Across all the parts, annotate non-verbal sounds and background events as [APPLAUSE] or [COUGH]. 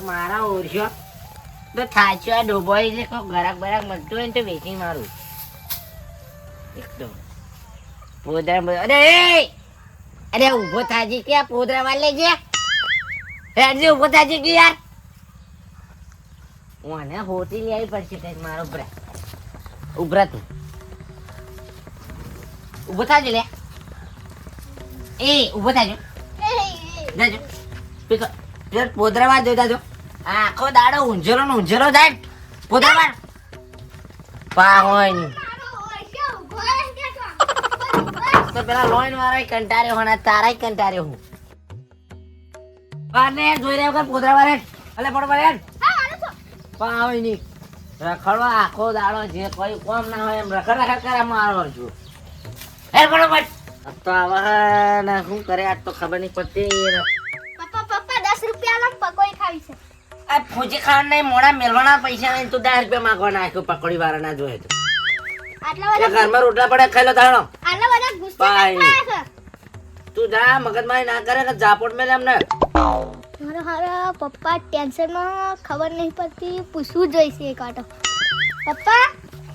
મારા ઓરશો તો થાચો આ ડોબોઈ છે ગરાક બરાક મળતું હોય ને તો વેચી મારું. એકદમ. પોદરા અરે એ! અરે ઊભો થાજી કે આ પોદરા વાળ લેજે હેડજે ઊભો થાજી કે યાર? ઓને હોતી લઈ આવી પડશે કંઈક મારો ઉભરા ઉભરા તું. ઊભો થાજો લે. એ ઊભો થાજો. [LAUGHS] જાજો. પીકો પેલા પોદરા જોતા જો આખો દાડો ઊંઝેરો ને. ઊંઝેરો જાય પોદરાવા પાહોન તો પેલા લોઈન વાળા કંટાળ્યો હોના તારાય કંટાળ્યો હું. બારને જોઈ રહ્યા વગર પોદરાવા રે અલે, પડો, પડે પાહોયની. રખડવા આખો દાડો જે કોઈ કોમ ના હોય એમ રખડ રખડ કરે મારો છું. હે, પડો, પડ. તો આવા ના, શું કરે? આજ તો ખબર નહીં પડતી. છે આ ફૂજી ખાન ને મોડા મેલવાના પૈસા નહીં તું દસ રૂપિયા માંગવા નાખ્યો પકોડી વાળા ના જોયે તો ઘરમાં રોટલા પડે ખાઈ લો આટલા બધા ગુસ્સે. તું જા મગજમારી ના કરે ને જાપોટ મેલે એમને. મારા હારા પપ્પા ટેન્શનમાં ખબર નહીં પડતી પૂછવું જોઈશે એક આટો પપ્પા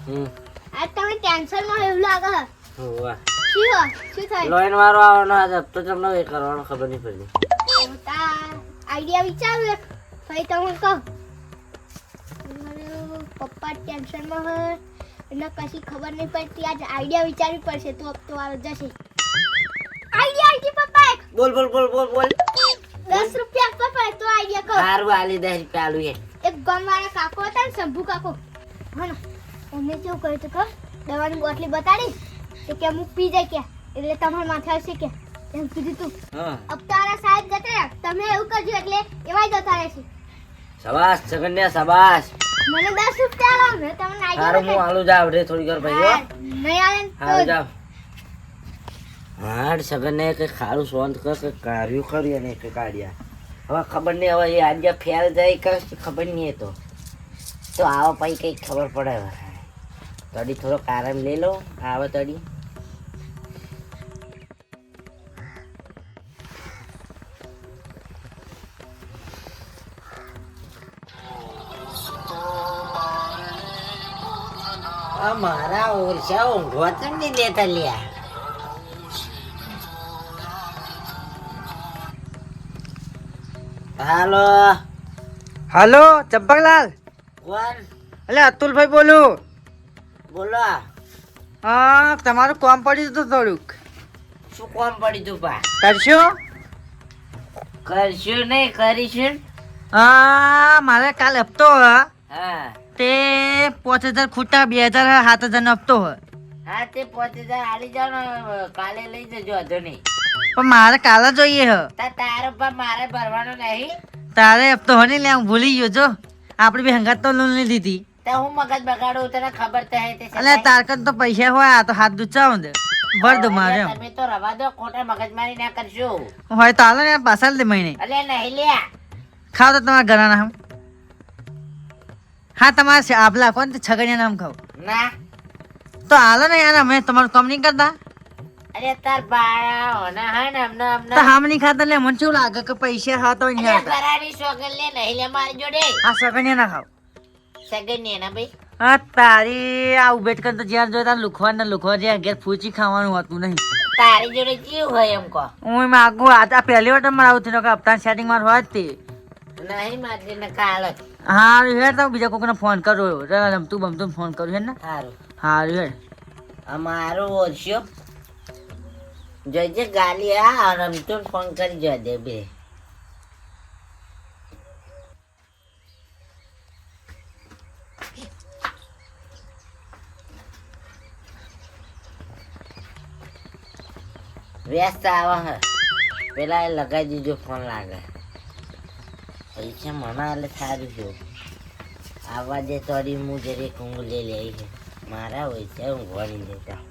હમ. આજ તમે ટેન્શનમાં એવું લાગે. શું શું થાય? લોઈન વાળો આવવાનો આજ હપ્તો તમને એ કરવાનો ખબર નહીં પડી એવું તા આઈડિયા વિચારું એક ભાઈ તમે કહો. પપ્પા ટેન્શનમાં હોય એને કશી ખબર નહીં પડતી. આજ આઈડિયા વિચારવી પડશે તો હપ્તો વાળો જશે. આઈડિયા આઈડી પપ્પા એક બોલ બોલ બોલ બોલ બોલ. દસ રૂપિયા પપ્પા તો આઈડિયા કહો. સારું આલી દસ રૂપિયા આલું એ. એક ગામવાળા કાકો હતા ને શંભુ કાકો. હા એમને કેવું કર્યું હતું ખબર? દવાની બોટલી બતાડી તો કે હું પી જાય કે એટલે તમારા માથે હશે કે. એમ કીધું તું. હા. અબતારા સાહેબ જતા. તમે એવું કરજો એટલે એવા જતા રહેશે. સબાસ જગન્યા સબાસ મને દસ રૂપિયા આલો મેં તમને સારું હું આઈડિયા આલુ જાવ રે થોડી ઘર ભાઈ નહીં આલે તો જાવ હાડ સગનને કે ખારું સોંત કર કે કાર્યું કરી અને કે કાઢ્યા. હવે ખબર નહીં હવે એ આજે ફેલ જાય કે ખબર નહીં તો. તો આવો પછી કંઈક ખબર પડે તડી થોડો આરામ લઈ લો આવે તડી. આ મારા ઓરસા ઊંઘવા તો નહીં દેતા લ્યા. હાલો. હાલો ચંપકલાલ. કોણ? એટલે અતુલભાઈ બોલું. બોલો. હા તમારું કામ પડ્યું હતું થોડુંક. શું કોમ પડી તું પા? કરશો? કરશું નહીં કરીશું. હા મારે કાલ હપ્તો હા. તે પાંચ હજાર ખૂટા બે હજાર સાત હજારનો હપ્તો હોય. હા તે પાંચ હજાર આલી જાવ ને કાલે લઈ જજો વાંધો નહીં પણ મારે કાલે જોઈએ હ. તા તારો પણ મારે ભરવાનો નહીં. તારે હપ્તો હોય ને લે હું ભૂલી ગયો જો. આપણે બી હંગાત તો લોન લીધી તો હું મગજ બગાડું તને ખબર તો હે તે એટલે તારકન તો પૈસા હોય આ તો હાથ દુચાવ દે ભર દો મારે. તમે તો રવા દો ખોટા મગજમારી ના કરશો. હોય તો હાલો ને પાછા દે મહિને. અલે નહીં લે ખાવ તો તમારા ઘરના નામ. હા તમારે છે આપલા કોણ? છગડિયા નામ ખાવ ના. તો હાલો ને યાર અમે તમારું કામ નહીં કરતા? અરે તાર બાળા હોના હે ને અમને અમને તો હામ નહીં ખાતા લે મને શું લાગે કે પૈસા હા તો નહીં આવતા ઘરાની સોગન લે નહીં લે મારી જોડે. આ સગડિયા ના ખાવ. સગન ના ભાઈ. હા તારી આ ઉભેટકર તો જ્યાં જોતા લુખવા ને લુખવા જ્યાં ઘેર ફૂચી ખાવાનું હતું નહીં. તારી જોડે કેવું હોય એમ કહો. હું એમાં આગું આ પહેલી વાર તમારે આવું થયું કે હપ્તા સેટિંગમાં હોય જ તે. નહીં મારી ને કાલ જ. હા હેર તો બીજા કોકને ફોન કરો રમતું બમતું ફોન કરું હે ને. સારું હા હેર અમારો ઓછો. જોજે ગાલી આ રમતો ફોન કરી જો દે બે. વ્યસ્ત આવા પેલા એ લગાવી દીધો ફોન લાગે. પૈસા મના એટલે સારું જો. આવા દે તોડી હું જરીક ઊંઘ લઈ લઈ છે. મારા હોય છે ઊંઘવાની દેતા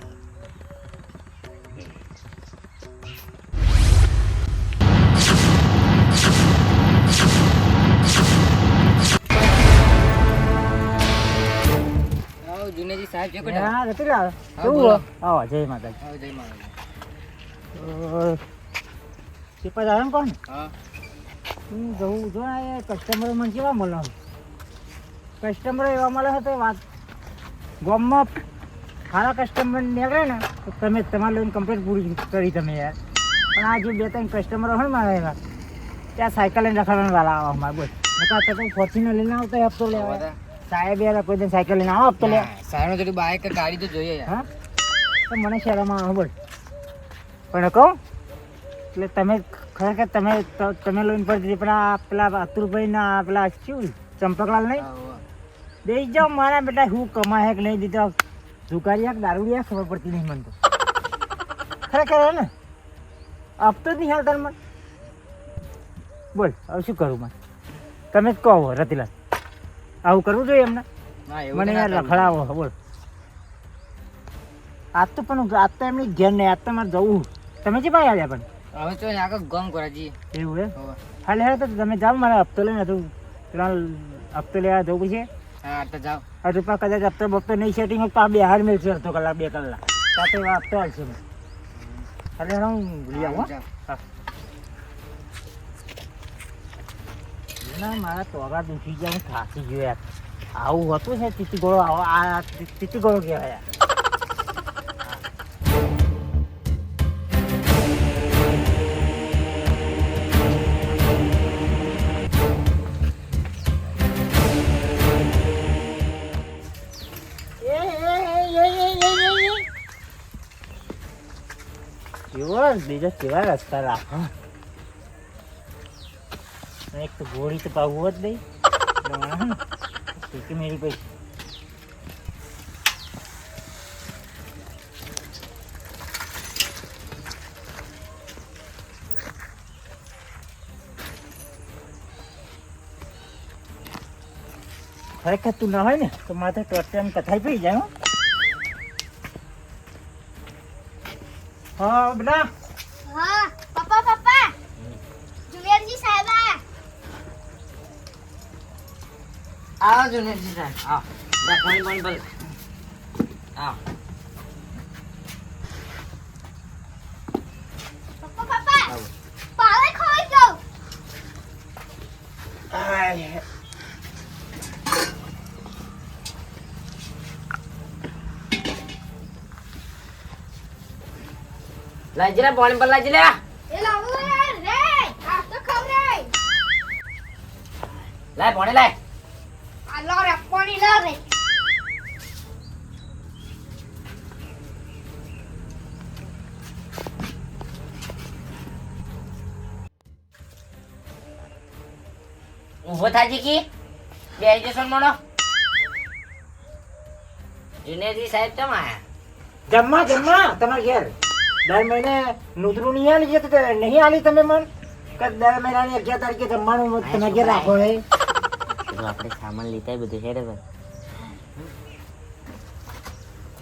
જુનેજી સાહેબ છે હા જતી આવો જય માતાજી. જય તો કોણ? હા. હું જવું જો એ કસ્ટમરો મને કેવા મળે? કસ્ટમરો એવા મળે છે તો વાત ગામમાં સારા કસ્ટમર નીકળે ને તો તમે તમારે લઈને કમ્પ્લેટ પૂરી કરી તમે યાર. પણ આ જે બે ત્રણ કસ્ટમરો હોય ને મારા એવા ત્યાં સાયકલ લઈને રખડવાના વાલા આવા અમારે બોલ. નકા તો તમે ફોર્ચ્યુનર લઈને આવતો હપ્તો લેવા સાહેબ યાર કોઈ દિન સાયકલ લઈને આવો હપ્તો લે. સાહેબ જોડે બાઈક કે ગાડી તો જોઈએ હા? તો મને શહેરમાં આવો બોલ. પણ કહું એટલે તમે ખરેખર તમે તમે લોન પર દીધી પણ આ પેલા અતુરભાઈ ના પેલા શું ચંપકલાલ નહીં. દઈ જાઓ મારા બેટા શું કમાય કે નહીં દીધો. ઝુકારિયા દારૂડિયા ખબર પડતી નહીં મને તો. ખરેખર હે ને? આપતો જ નહીં હાલ તાર મને. બોલ હવે શું કરું મને તમે જ કહો રતિલાલ. આવું કરવું જોઈએ એમને? મને યાર લખડાવો રખડાવો બોલ. આજ તો પણ આજ તો એમની ઘેર નહીં આજ તો મારે જવું. તમે જે ભાઈ આવ્યા પણ. હવે તો આગળ ગમ કરે જી. એવું હે. હાલે હાલે તો તમે જાઓ મારે હપ્તો લઈને હતું પેલા હપ્તો લેવા જવું છે હા તો જાઓ. આ રૂપા કદાચ હપ્તો બપ્તો નહીં સેટિંગ તો આ બે હાર મેળશે અડધો કલાક બે કલાક. તો હપ્તો આવશે હાલે હું ભૂલી આવું હા. ના મારા તોગા દુખી ગયા હું થાકી ગયો યાર. આવું હતું છે તીતી ગોળો આવો આ તીતી ગોળો કહેવાય યાર. બીજો કેવા રસ્તા રાખો એક તો ગોળી તો પાવું જ નહીં. ટીકી મેરી પછી ખરેખર તું ના હોય ને, તો માથે ટોટમ કથાઈ પડી જાય, હો. હા બેટા? હા પપ્પા પપ્પા. જુનિયરજી સાહેબ આવો જુનેશજી સાહેબ આવો. બેટા પાણી બોલ આવો. પપ્પા પપ્પા. પાવે ખોઈ ગયો. લાઈ જરા પાણી પર લાઈ જરા એ લાવો યાર રે આ તો ખવરે લાય પાણી લાય. આ લો રે પાણી લો રે. ઊભો થાજી કી. બે મોડો. જુનેદી સાહેબ કેમ આયા? જમવા જમવા તમારે ઘેર. દર મહિને નુદરું નહીં આલી છે તો નહીં આલી તમે મન? કે દર મહિનાની અગિયાર તારીખે જમવાનું તમે ઘેર રાખો હે આપણે સામાન લીધા બધું હેડે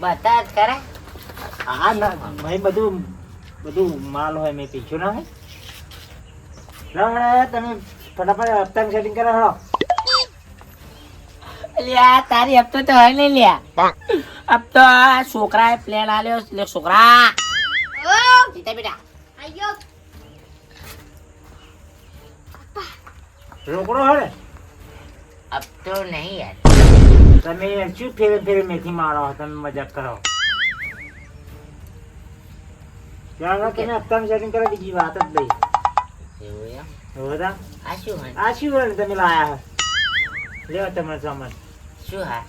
બતા જ કરે હા ના ભાઈ બધું બધું માલ હોય મેં પીછું ના હોય. તમે ફટાફટ હપ્તાનું સેટિંગ કરો હળો. લ્યા તારી હપ્તો તો હોય ને લ્યા. હપ્તો આ છોકરાએ પ્લેન આલ્યો લે છોકરા ઓ જીતા બેટા આયો રોકડો હોય હપ્તો નહીં યાર તમે શું ફેરે ફેરે મેથી મારો તમે મજાક કરો ચાલો તમે હપ્તાનું સેટિંગ કરો બીજી વાત જ નહીં એવું એમ બધા આ શું હોય આ શું હોય ને તમે લાયા લેવા તમારે સામાન શું હા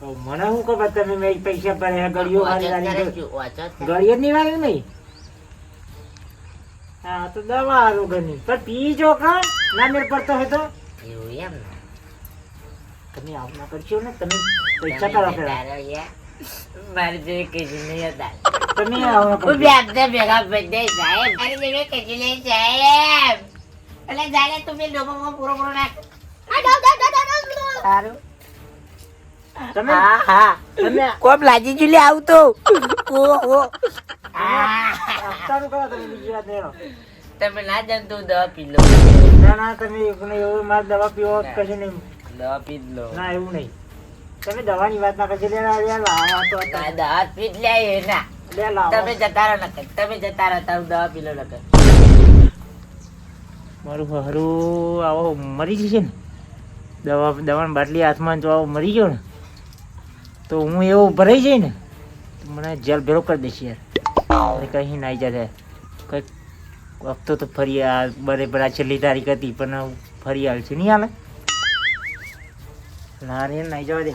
તો મને શું ખબર તમે મેં પૈસા ભર્યા ગળીઓ વાળી વાંચત કરે વાળી શું? વાંચત કરે? ગળીઓ જ નહીં વાળી નહીં હા તો દવા આરોગ્યની પણ પી જો કા? ના મેર પડતો હોય તો. એવું એમ ને. તમે આવું ના કરશો ને તમે પૈસા કરો પેલા મારે જે કીધું નહીં હતા. તમે હું બે હપ્તા ભેગા બધે સાહેબ મારે જેવી કીધી નહીં સાહેબ એટલે જાણે તમે ડોબામાં પૂરો પૂરો નાખ. આ દો દો દો દો દો સારું. તમે હા હા. તમે કોમ લાજી જુલી આવતો તો. ઓ ઓ હપ્તાનું કરો તમે બીજી વાત નહીં તમે ના જાણતો દવા પી લો. ના ના તમે એવું મારે દવા પીવો કશું નહીં. દવા પી જ લો. ના એવું નહીં. તમે દવાની વાત ના તો દવા પી જ લે એના લે તમે જતા રહો નકર તમે જતા રહો તારું દવા પી લો નકર. મારું હારું આવો મરી જશે ને. દવા દવાની બાટલી હાથમાં જો આવો મરી ગયો ને. તો હું એવો ભરાઈ ને મને જેલ ભેરો કરી દઈશ યાર. અને કहीं નાઈ જશે. કંઈક વખતો તો ફરી આ બરાબર આ છેલ્લી તારીખ હતી પણ ફરી હાલશે નહીં હાલે ના રે નાઈ જવા દે.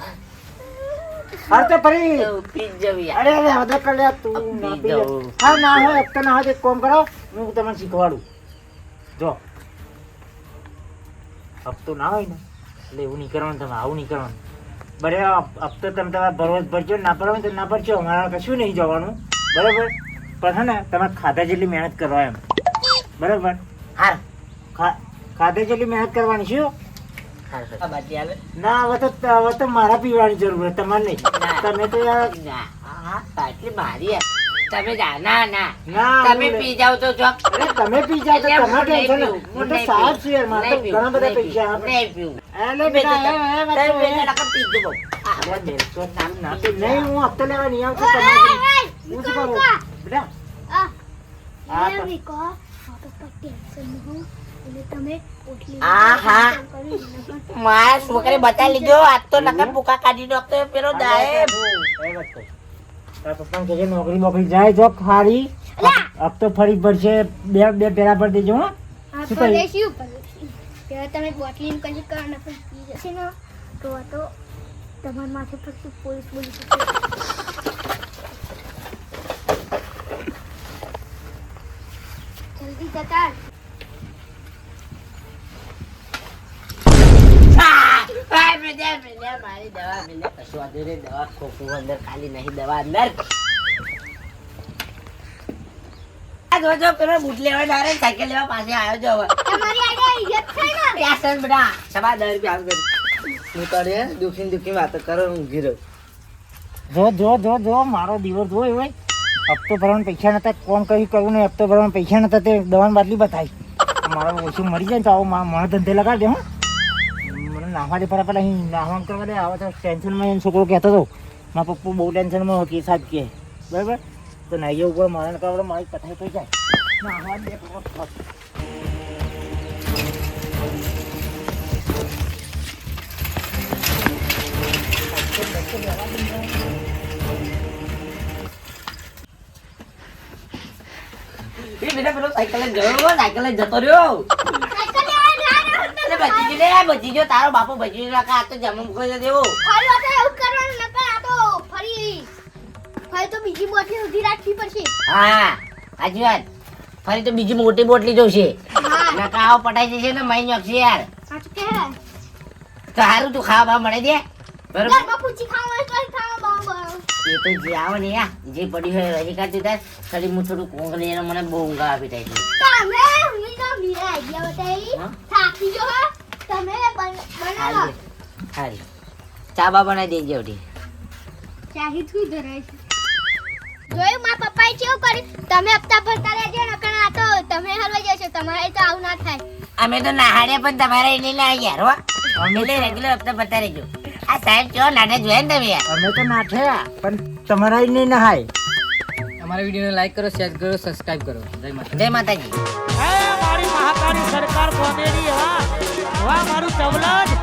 હા તો ફરી. તો પી જ જવું યાર. અરે અરે હવે કર તું ના પી લે. જાઉં. હા ના હોય હપ્તા ના હોય એક કામ કરો હું તમને શીખવાડું. જો. હપ્તો ના હોય ને એટલે એવું નહીં કરવાનું તમે આવું નહીં કરવાનું. બરાબર હપ્તો તમે તમારે ભરવો ભરજો ના ભરવો તો ના ભરજો. અમારા કશું નહીં જવાનું. બરાબર? પણ હે ને તમે ખાધા જેટલી મહેનત કરવા એમ. બરાબર? હા ખાધા જેટલી મહેનત કરવાની શું? ના હવે તો હવે તો મારા પીવાની જરૂર છે તમારે નહીં. તમે તો યાર ના આ બાટલી મારી તમે જા ના ના. તમે પી જાવ તો જો. તમે પી જાવ તો તમારે ટેન્શન હું તો યાર મારે ઘણા બધા પૈસા આપે. નહીં પીવું. બેટા, એ, પી હું હપ્તો લેવા નહીં આવતો હું શું કરું? બેટા. આ આ વિકો આ પર ટેન્શન ન એટલે તમે ઓટલી આ હા. કરી મારા છોકરે બતાવી લીધો આજ તો નકર ભૂકા કાઢી નાખતો પેલો દાયબ. તારા પપ્પાને નોકરી બોકરી જાય જો ખારી. હપ્તો ફરી પડશે બે બે પેલા પર દેજો હા. શું કહ્યું? તમે બોટલી ને કંઈક કરો ને પછી પી જશે ને. તો તો તમારા માથે પછી પોલીસ બોલી જલ્દી જતા રહો. આ, આ, મેલ્યા, મેલ્યા, મારી દવા મેલ્યા. કશું વાંધો નહીં, દવા ખોખું અંદર ખાલી નહીં દવા અંદર આ જો, જો, પેલો બૂટ લેવા ના સાયકલ લેવા પાસે આવ્યો જો હવે. તમારી આઈડિયા ઇજ્જત છે ને પેશન બધા સવા દસ રૂપિયા આમ કરી. હું તો દુખી દુખી વાતો કરો ઊંઘી રહ્યો જો જો જો જો મારો દિવસ જોયો હોય હપ્તો ભરવાના પૈસા નતા, કોણ કઈ કરવું નહીં, હપ્તો ભરવાના પૈસા નતા, તે દવાની બાટલી બતાવી મારો ઓછું મરી જાય તો આવું મારા ધંધે લગાડજે હો. મને નાહવા દે પેલા પેલા અહીં નાહવા કરવા દે, આવે તો ટેન્શનમાં એમ છોકરો કહેતો હતો. મારા પપ્પા બહુ ટેન્શનમાં હોય કે સાહેબ કે, બરાબર? તો નાહીએ ઉપર, મારા કાવડે મારી પથાઈ થઈ જાય. નાહવા દે સાયકલ ગયો સાયકલે જતો રહ્યો. બચી ગયો બચી ગયો તારો બાપુ બચી ગયો આ તો જમમ કોઈ દેવો. ફરી વખત એવું કરવાનું નકર આ તો ફરી ફરી તો બીજી બોટલી ઉધી રાખવી પડશે. હા સાચી વાત. ફરી તો બીજી મોટી બોટલી જોશે. નકા આવો પટાઈ જશે ને મહી નાખશે યાર. સાચું કે તો સારું તું ખાવા મળે દે. બરોબર? ખાવા ખાવા એ તો જે આવે ને યાર જે પડી હોય રજી કાઢતી થાય ખાલી હું થોડું કોંક લઈને મને બહુ ઊંઘ આવી છે. તમે હું તો બીજા આઈડિયા બતાવી? થાકી જો તમે બન- બનાવો. હારી ચા બા બનાવી દેજો ચાહી ધરાય જોયું મારા પપ્પાએ કેવું કર્યું? તમે હપ્તા ભરતા રહેજો નકર આ તો તમે હલવાઈ જશો તમારે તો આવું ના થાય. અમે તો નાહાડે પણ તમારે એને ના યાર હો. અમે રેગ્યુલર હપ્તા બતા રહેજો. આ સાહેબ કેવો નાટક જોયા ને તમે? યાર અમે તો નાઠ્યા પણ તમારા જ નહીં નહાય. અમારા વિડીયોને લાઈક કરો શેર કરો સબસ્ક્રાઇબ કરો. જય માતા જય માતાજી. મારી મહાકાળી સરકાર કોમેડી હા. વાહ મારું ચવલજ